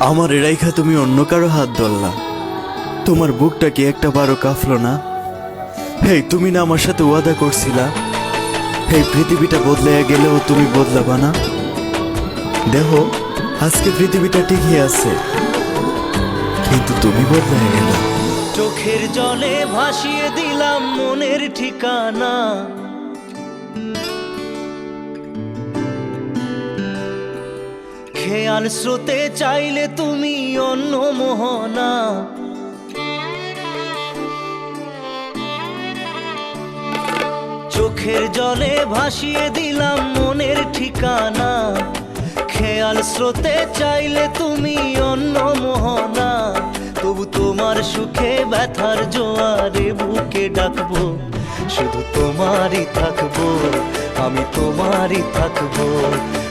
আমার রেখা তুমি অন্য কারও হাত ধরলা। তোমার বুকটা কি একটা বারো কাঁপলো না? হেই, তুমি না আমার সাথে ওয়াদা করছিলা? এই পৃথিবীটা বদলে গেলেও তুমি বদলাবা না? দেখো, আজকে পৃথিবীটা ঠিকই আছে, কিন্তু তুমি বদলে গেল। চোখের জলে ভাসিয়ে দিলাম মনের ঠিকানা। খেয়াল স্রোতে চাইলে তুমি অন্য মোহনা। চোখের জলে ভাসিয়ে দিলাম মনের ঠিকানা। খেয়াল স্রোতে চাইলে তুমি অন্য মোহনা। তবু তোমার সুখে ব্যথার জোয়ারে বুকে ডাকবো, শুধু তোমারই থাকব, আমি তোমারই থাকব।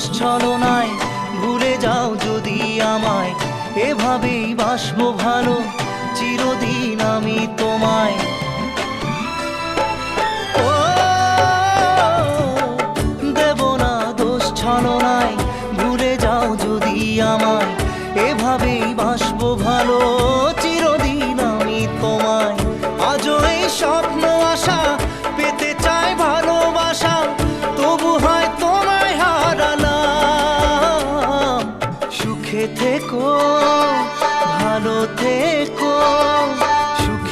দোষ ছলনায়, ভুলে যাও যদি আমায়। এভাবেই বাসবো ভালো, চিরদিন আমি তোমায়। দেব না দোষ ছলনায়, ভুলে যাও যদি আমায়।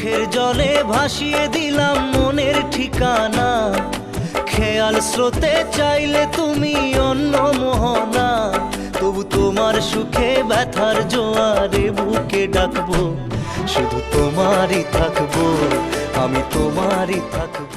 চোখের জলে ভাসিয়ে দিলাম মনের ঠিকানা। খেয়াল স্রোতে চাইলে তুমি অন্য মোহনা। তবু তোমার সুখে ব্যথার জোয়ারে বুকে ডাকবো। শুধু তোমারই থাকব, আমি তোমারই থাকব।